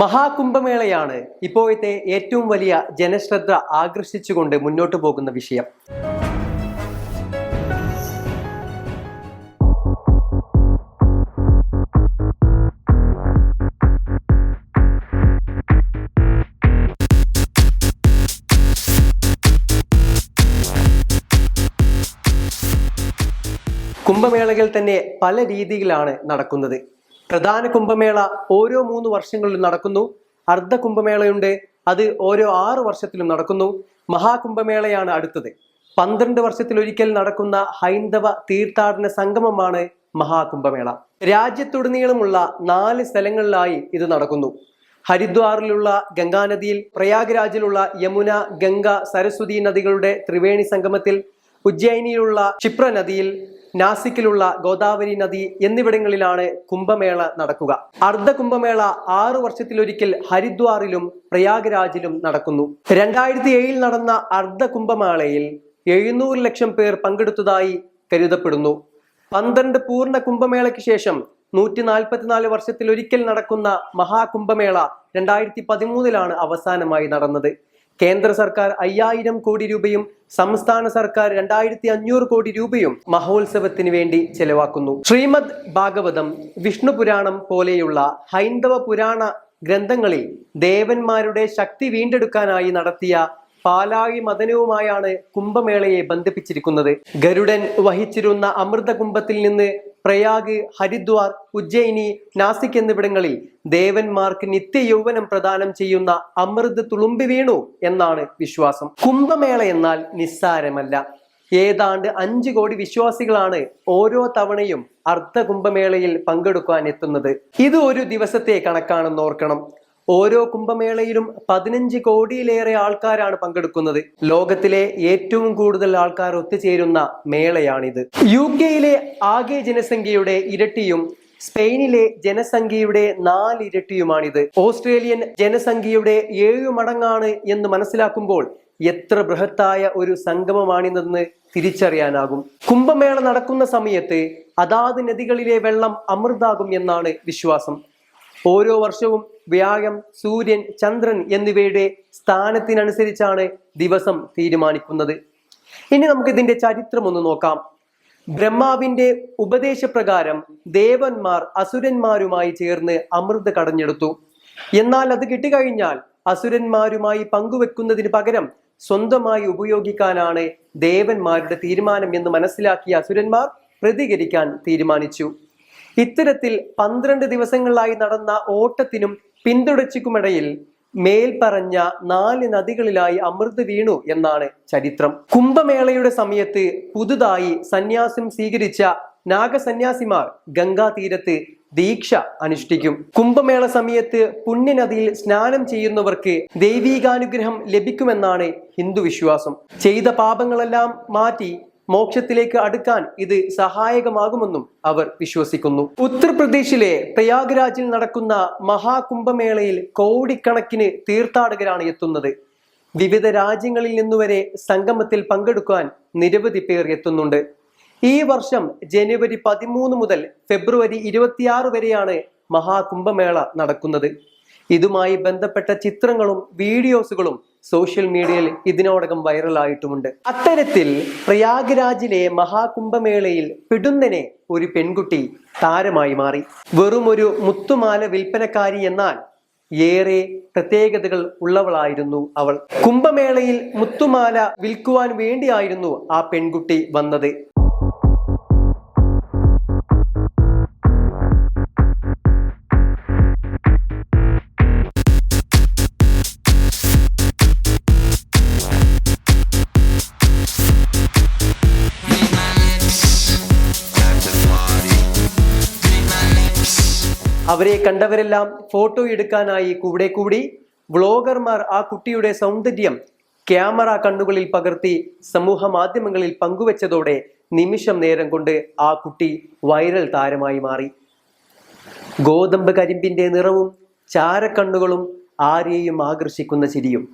മഹാകുംഭമേളയാണ് ഇപ്പോഴത്തെ ഏറ്റവും വലിയ ജനശ്രദ്ധ ആകർഷിച്ചുകൊണ്ട് മുന്നോട്ട് പോകുന്ന വിഷയം. കുംഭമേളകൾ തന്നെ പല രീതിയിലാണ് നടക്കുന്നത്. പ്രധാന കുംഭമേള ഓരോ മൂന്ന് വർഷങ്ങളിലും നടക്കുന്നു. അർദ്ധ കുംഭമേളയുണ്ട്. അത് ഓരോ ആറ് വർഷത്തിലും നടക്കുന്നു. മഹാകുംഭമേളയാണ് അടുത്തത്. പന്ത്രണ്ട് വർഷത്തിലൊരിക്കൽ നടക്കുന്ന ഹൈന്ദവ തീർത്ഥാടന സംഗമമാണ് മഹാകുംഭമേള. രാജ്യത്തുടനീളമുള്ള നാല് സ്ഥലങ്ങളിലായി ഇത് നടക്കുന്നു. ഹരിദ്വാറിലുള്ള ഗംഗാനദിയിൽ പ്രയാഗ്രാജിലുള്ള യമുന ഗംഗ സരസ്വതി നദികളുടെ ത്രിവേണി സംഗമത്തിൽ ഉജ്ജയിനിയിലുള്ള ക്ഷിപ്ര നദിയിൽ നാസിക്കിലുള്ള ഗോദാവരി നദി എന്നിവിടങ്ങളിലാണ് കുംഭമേള നടക്കുക. അർദ്ധ കുംഭമേള ആറു വർഷത്തിലൊരിക്കൽ ഹരിദ്വാറിലും പ്രയാഗ്രാജിലും നടക്കുന്നു. രണ്ടായിരത്തി ഏഴിൽ നടന്ന അർദ്ധ കുംഭമേളയിൽ എഴുന്നൂറ് ലക്ഷം പേർ പങ്കെടുത്തതായി കരുതപ്പെടുന്നു. പന്ത്രണ്ട് പൂർണ കുംഭമേളയ്ക്ക് ശേഷം നൂറ്റി നാൽപ്പത്തിനാല് വർഷത്തിലൊരിക്കൽ നടക്കുന്ന മഹാകുംഭമേള രണ്ടായിരത്തി പതിമൂന്നിലാണ് അവസാനമായി നടന്നത്. കേന്ദ്ര സർക്കാർ അയ്യായിരം കോടി രൂപയും സംസ്ഥാന സർക്കാർ രണ്ടായിരത്തി അഞ്ഞൂറ് കോടി രൂപയും മഹോത്സവത്തിന് വേണ്ടി ചെലവാക്കുന്നു. ശ്രീമദ് ഭാഗവതം വിഷ്ണു പുരാണം പോലെയുള്ള ഹൈന്ദവ പുരാണ ഗ്രന്ഥങ്ങളിൽ ദേവന്മാരുടെ ശക്തി വീണ്ടെടുക്കാനായി നടത്തിയ പാലായി മദനവുമായാണ് കുംഭമേളയെ ബന്ധിപ്പിച്ചിരിക്കുന്നത്. ഗരുഡൻ വഹിച്ചിരുന്ന അമൃത കുംഭത്തിൽ നിന്ന് പ്രയാഗ് ഹരിദ്വാർ ഉജ്ജയിനി നാസിക് എന്നിവിടങ്ങളിൽ ദേവന്മാർക്ക് നിത്യ യൗവനം പ്രദാനം ചെയ്യുന്ന അമൃത് തുളുമ്പി വീണു എന്നാണ് വിശ്വാസം. കുംഭമേള എന്നാൽ നിസ്സാരമല്ല. ഏതാണ്ട് അഞ്ചു കോടി വിശ്വാസികളാണ് ഓരോ തവണയും അർദ്ധ കുംഭമേളയിൽ പങ്കെടുക്കാൻ എത്തുന്നത്. ഇത് ഒരു ദിവസത്തെ കണക്കാണെന്ന് ഓർക്കണം. ഓരോ കുംഭമേളയിലും പതിനഞ്ച് കോടിയിലേറെ ആൾക്കാരാണ് പങ്കെടുക്കുന്നത്. ലോകത്തിലെ ഏറ്റവും കൂടുതൽ ആൾക്കാർ ഒത്തുചേരുന്ന മേളയാണിത്. യു കെയിലെ ആകെ ജനസംഖ്യയുടെ ഇരട്ടിയും സ്പെയിനിലെ ജനസംഖ്യയുടെ നാലിരട്ടിയുമാണിത്. ഓസ്ട്രേലിയൻ ജനസംഖ്യയുടെ ഏഴു മടങ്ങാണ് എന്ന് മനസ്സിലാക്കുമ്പോൾ എത്ര ബൃഹത്തായ ഒരു സംഗമമാണിതെന്ന് തിരിച്ചറിയാനാകും. കുംഭമേള നടക്കുന്ന സമയത്ത് അതാത് നദികളിലെ വെള്ളം അമൃതാകും എന്നാണ് വിശ്വാസം. ഓരോ വർഷവും വ്യാഴം സൂര്യൻ ചന്ദ്രൻ എന്നിവയുടെ സ്ഥാനത്തിനനുസരിച്ചാണ് ദിവസം തീരുമാനിക്കുന്നത്. ഇനി നമുക്ക് ഇതിന്റെ ചരിത്രം ഒന്ന് നോക്കാം. ബ്രഹ്മാവിന്റെ ഉപദേശപ്രകാരം ദേവന്മാർ അസുരന്മാരുമായി ചേർന്ന് അമൃത് കടഞ്ഞെടുത്തു. എന്നാൽ അത് കിട്ടിക്കഴിഞ്ഞാൽ അസുരന്മാരുമായി പങ്കുവെക്കുന്നതിന് പകരം സ്വന്തമായി ഉപയോഗിക്കാനാണ് ദേവന്മാരുടെ തീരുമാനം എന്ന് മനസ്സിലാക്കിയ അസുരന്മാർ പ്രതികരിക്കാൻ തീരുമാനിച്ചു. ഇത്തരത്തിൽ പന്ത്രണ്ട് ദിവസങ്ങളിലായി നടന്ന ഓട്ടത്തിനും പിന്തുടർച്ചയ്ക്കുമിടയിൽ മേൽപ്പറഞ്ഞ നാല് നദികളിലായി അമൃത് വീണു എന്നാണ് ചരിത്രം. കുംഭമേളയുടെ സമയത്ത് പുതുതായി സന്യാസം സ്വീകരിച്ച നാഗസന്യാസിമാർ ഗംഗാ തീരത്ത് ദീക്ഷ അനുഷ്ഠിക്കും. കുംഭമേള സമയത്ത് പുണ്യനദിയിൽ സ്നാനം ചെയ്യുന്നവർക്ക് ദൈവീകാനുഗ്രഹം ലഭിക്കുമെന്നാണ് ഹിന്ദു വിശ്വാസം. ചെയ്ത പാപങ്ങളെല്ലാം മാറ്റി മോക്ഷത്തിലേക്ക് അടുക്കാൻ ഇത് സഹായകമാകുമെന്നും അവർ വിശ്വസിക്കുന്നു. ഉത്തർപ്രദേശിലെ പ്രയാഗ്രാജിൽ നടക്കുന്ന മഹാകുംഭമേളയിൽ കോടിക്കണക്കിന് തീർത്ഥാടകരാണ് എത്തുന്നത്. വിവിധ രാജ്യങ്ങളിൽ നിന്നുവരെ സംഗമത്തിൽ പങ്കെടുക്കാൻ നിരവധി പേർ എത്തുന്നുണ്ട്. ഈ വർഷം ജനുവരി പതിമൂന്ന് മുതൽ ഫെബ്രുവരി ഇരുപത്തിയാറ് വരെയാണ് മഹാകുംഭമേള നടക്കുന്നത്. ഇതുമായി ബന്ധപ്പെട്ട ചിത്രങ്ങളും വീഡിയോസുകളും സോഷ്യൽ മീഡിയയിൽ ഇതിനോടകം വൈറലായിട്ടുമുണ്ട്. അത്തരത്തിൽ പ്രയാഗ്രാജിലെ മഹാകുംഭമേളയിൽ പിടുന്നനെ ഒരു പെൺകുട്ടി താരമായി മാറി. വെറും ഒരു മുത്തുമാല വിൽപ്പനക്കാരി എന്നാൽ ഏറെ പ്രത്യേകതകൾ ഉള്ളവളായിരുന്നു അവൾ. കുംഭമേളയിൽ മുത്തുമാല വിൽക്കുവാൻ വേണ്ടിയായിരുന്നു ആ പെൺകുട്ടി വന്നത്. അവരെ കണ്ടവരെല്ലാം ഫോട്ടോ എടുക്കാനായി കൂടെ കൂടി വ്ളോഗർമാർ ആ കുട്ടിയുടെ സൗന്ദര്യം ക്യാമറ കണ്ണുകളിൽ പകർത്തി സമൂഹ മാധ്യമങ്ങളിൽ പങ്കുവച്ചതോടെ നിമിഷം നേരം കൊണ്ട് ആ കുട്ടി വൈറൽ താരമായി മാറി. ഗോതമ്പ് കരിമ്പിന്റെ നിറവും ചാരക്കണ്ണുകളും ആരെയും ആകർഷിക്കുന്ന ചിരിയും.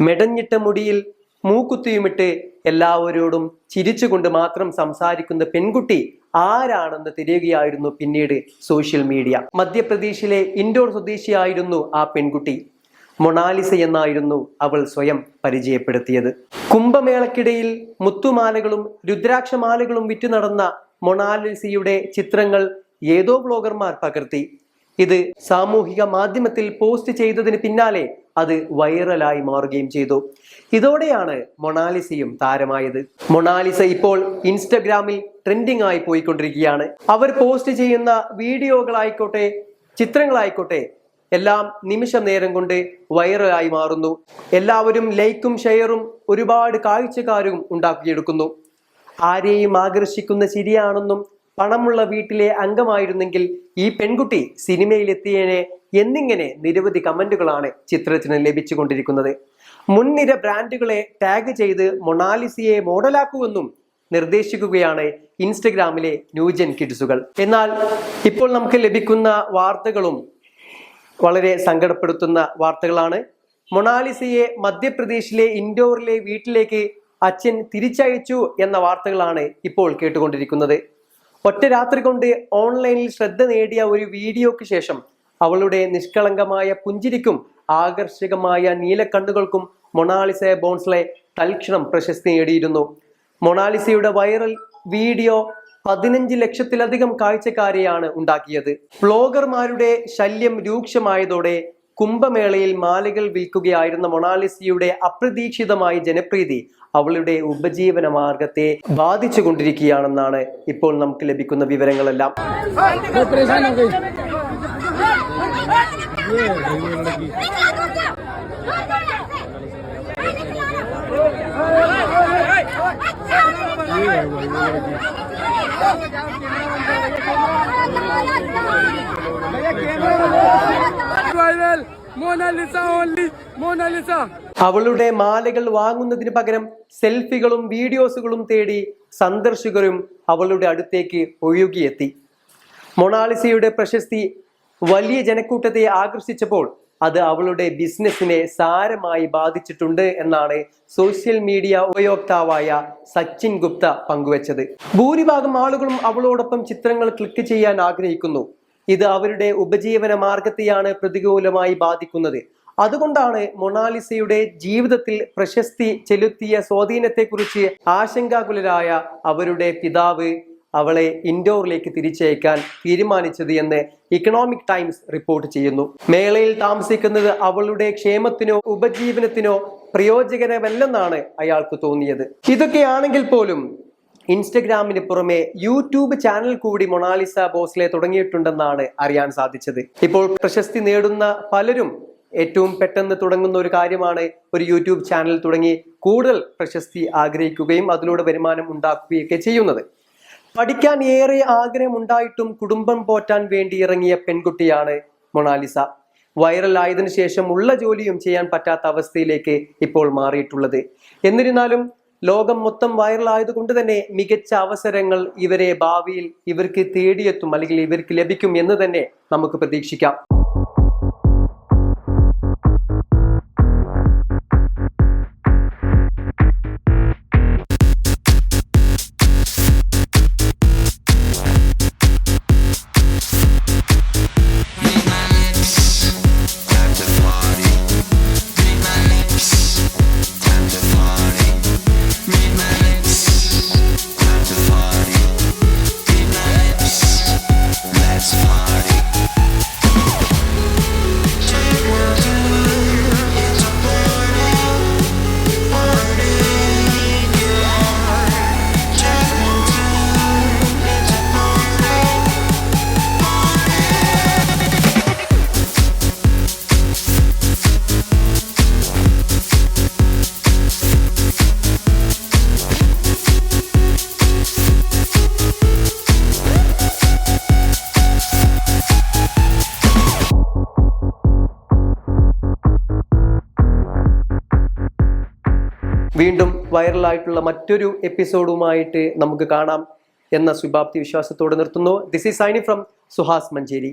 മെടഞ്ഞിട്ട മുടിയിൽ മൂക്കുത്തിയുമിട്ട് എല്ലാവരോടും ചിരിച്ചുകൊണ്ട് മാത്രം സംസാരിക്കുന്ന പെൺകുട്ടി ആരാണെന്ന് തിരയുകയായിരുന്നു പിന്നീട് സോഷ്യൽ മീഡിയ. മധ്യപ്രദേശിലെ ഇൻഡോർ സ്വദേശിയായിരുന്നു ആ പെൺകുട്ടി. മൊണാലിസ എന്നായിരുന്നു അവൾ സ്വയം പരിചയപ്പെടുത്തിയത്. കുംഭമേളക്കിടയിൽ മുത്തുമാലകളും രുദ്രാക്ഷമാലകളും വിറ്റു നടന്ന മൊണാലിസയുടെ ചിത്രങ്ങൾ ഏതോ ബ്ലോഗർമാർ പകർത്തി. ഇത് സാമൂഹിക മാധ്യമത്തിൽ പോസ്റ്റ് ചെയ്തതിന് പിന്നാലെ അത് വൈറലായി മാറുകയും ചെയ്തു. ഇതോടെയാണ് മൊണാലിസയും താരമായത്. മൊണാലിസ ഇപ്പോൾ ഇൻസ്റ്റഗ്രാമിൽ ട്രെൻഡിംഗ് ആയി പോയിക്കൊണ്ടിരിക്കുകയാണ്. അവർ പോസ്റ്റ് ചെയ്യുന്ന വീഡിയോകളായിക്കോട്ടെ ചിത്രങ്ങളായിക്കോട്ടെ എല്ലാം നിമിഷ നേരം കൊണ്ട് വൈറലായി മാറുന്നു. എല്ലാവരും ലൈക്കും ഷെയറും ഒരുപാട് കാഴ്ചക്കാരും ഉണ്ടാക്കിയെടുക്കുന്നു. ആരെയും ആകർഷിക്കുന്ന ചിരിയാണെന്നും പണമുള്ള വീട്ടിലെ അംഗമായിരുന്നെങ്കിൽ ഈ പെൺകുട്ടി സിനിമയിലെത്തിയേനെ എന്നിങ്ങനെ നിരവധി കമന്റുകളാണ് ചിത്രത്തിന് ലഭിച്ചുകൊണ്ടിരിക്കുന്നത്. മുൻനിര ബ്രാൻഡുകളെ ടാഗ് ചെയ്ത് മൊണാലിസിയെ മോഡലാക്കുമെന്നും നിർദ്ദേശിക്കുകയാണ് ഇൻസ്റ്റഗ്രാമിലെ ന്യൂജൻ കിഡ്സുകൾ. എന്നാൽ ഇപ്പോൾ നമുക്ക് ലഭിക്കുന്ന വാർത്തകളും വളരെ സങ്കടപ്പെടുത്തുന്ന വാർത്തകളാണ്. മൊണാലിസയെ മധ്യപ്രദേശിലെ ഇൻഡോറിലെ വീട്ടിലേക്ക് അച്ഛൻ തിരിച്ചയച്ചു എന്ന വാർത്തകളാണ് ഇപ്പോൾ കേട്ടുകൊണ്ടിരിക്കുന്നത്. ഒറ്റ രാത്രി കൊണ്ട് ഓൺലൈനിൽ ശ്രദ്ധ നേടിയ ഒരു വീഡിയോയ്ക്ക് ശേഷം അവളുടെ നിഷ്കളങ്കമായ പുഞ്ചിരിക്കും ആകർഷകമായ നീലക്കണ്ണുകൾക്കും മൊണാലിസ ബോൺസ്ലെ തൽക്ഷണം പ്രശസ്തി നേടിയിരുന്നു. മൊണാലിസയുടെ വൈറൽ വീഡിയോ പതിനഞ്ച് ലക്ഷത്തിലധികം കാഴ്ചക്കാരെയാണ് ഉണ്ടാക്കിയത്. ബ്ലോഗർമാരുടെ ശല്യം രൂക്ഷമായതോടെ കുംഭമേളയിൽ മാലകൾ വിൽക്കുകയായിരുന്ന മൊണാലിസിയുടെ അപ്രതീക്ഷിതമായ ജനപ്രീതി അവളുടെ ഉപജീവന മാർഗത്തെ ബാധിച്ചു കൊണ്ടിരിക്കുകയാണെന്നാണ് ഇപ്പോൾ നമുക്ക് ലഭിക്കുന്ന വിവരങ്ങളെല്ലാം ക്യാമറ അവളുടെ മാലകൾ വാങ്ങുന്നതിന് പകരം സെൽഫികളും വീഡിയോസുകളും തേടി സന്ദർശകരും അവളുടെ അടുത്തേക്ക് ഒഴുകിയെത്തി. മൊണാലിസയുടെ പ്രശസ്തി വലിയ ജനക്കൂട്ടത്തെ ആകർഷിച്ചപ്പോൾ അത് അവളുടെ ബിസിനസ്സിനെ സാരമായി ബാധിച്ചിട്ടുണ്ട് എന്നാണ് സോഷ്യൽ മീഡിയ ഉപയോക്താവായ സച്ചിൻ ഗുപ്ത പങ്കുവച്ചത്. ഭൂരിഭാഗം ആളുകളും അവളോടൊപ്പം ചിത്രങ്ങൾ ക്ലിക്ക് ചെയ്യാൻ ആഗ്രഹിക്കുന്നു. ഇത് അവരുടെ ഉപജീവന മാർഗത്തെയാണ് പ്രതികൂലമായി ബാധിക്കുന്നത്. അതുകൊണ്ടാണ് മൊണാലിസയുടെ ജീവിതത്തിൽ പ്രശസ്തി ചെലുത്തിയ സ്വാധീനത്തെക്കുറിച്ച് ആശങ്കാകുലരായ അവരുടെ പിതാവ് അവളെ ഇൻഡോറിലേക്ക് തിരിച്ചയക്കാൻ തീരുമാനിച്ചത് എന്ന് ഇക്കണോമിക് ടൈംസ് റിപ്പോർട്ട് ചെയ്യുന്നു. മേളയിൽ താമസിക്കുന്നത് അവളുടെ ക്ഷേമത്തിനോ ഉപജീവനത്തിനോ പ്രയോജകരമല്ലെന്നാണ് അയാൾക്ക് തോന്നിയത്. ഇതൊക്കെയാണെങ്കിൽ പോലും ഇൻസ്റ്റഗ്രാമിന് പുറമെ യൂട്യൂബ് ചാനൽ കൂടി മൊണാലിസ ബോസ്ലെ തുടങ്ങിയിട്ടുണ്ടെന്നാണ് അറിയാൻ സാധിച്ചത്. ഇപ്പോൾ പ്രശസ്തി നേടുന്ന പലരും ഏറ്റവും പെട്ടെന്ന് തുടങ്ങുന്ന ഒരു കാര്യമാണ് ഒരു യൂട്യൂബ് ചാനൽ തുടങ്ങി കൂടുതൽ പ്രശസ്തി ആഗ്രഹിക്കുകയും അതിലൂടെ വരുമാനം ഉണ്ടാക്കുകയൊക്കെ ചെയ്യുന്നത്. പഠിക്കാൻ ഏറെ ആഗ്രഹം ഉണ്ടായിട്ടും കുടുംബം പോറ്റാൻ വേണ്ടി ഇറങ്ങിയ പെൺകുട്ടിയാണ് മൊണാലിസ. വൈറൽ ആയതിനു ശേഷം ഉള്ള ജോലിയും ചെയ്യാൻ പറ്റാത്ത അവസ്ഥയിലേക്ക് ഇപ്പോൾ മാറിയിട്ടുള്ളത്. എന്നിരുന്നാലും ലോകം മൊത്തം വൈറൽ ആയതുകൊണ്ട് തന്നെ മികച്ച അവസരങ്ങൾ ഇവരെ ഭാവിയിൽ ഇവർക്ക് തേടിയെത്തും അല്ലെങ്കിൽ ഇവർക്ക് ലഭിക്കും എന്ന് തന്നെ നമുക്ക് പ്രതീക്ഷിക്കാം. വീണ്ടും വൈറലായിട്ടുള്ള മറ്റൊരു എപ്പിസോഡുമായിട്ട് നമുക്ക് കാണാം എന്ന ശുഭാപ്തി വിശ്വാസത്തോടെ നിർത്തുന്നു. This is Saini from Suhas Manjeri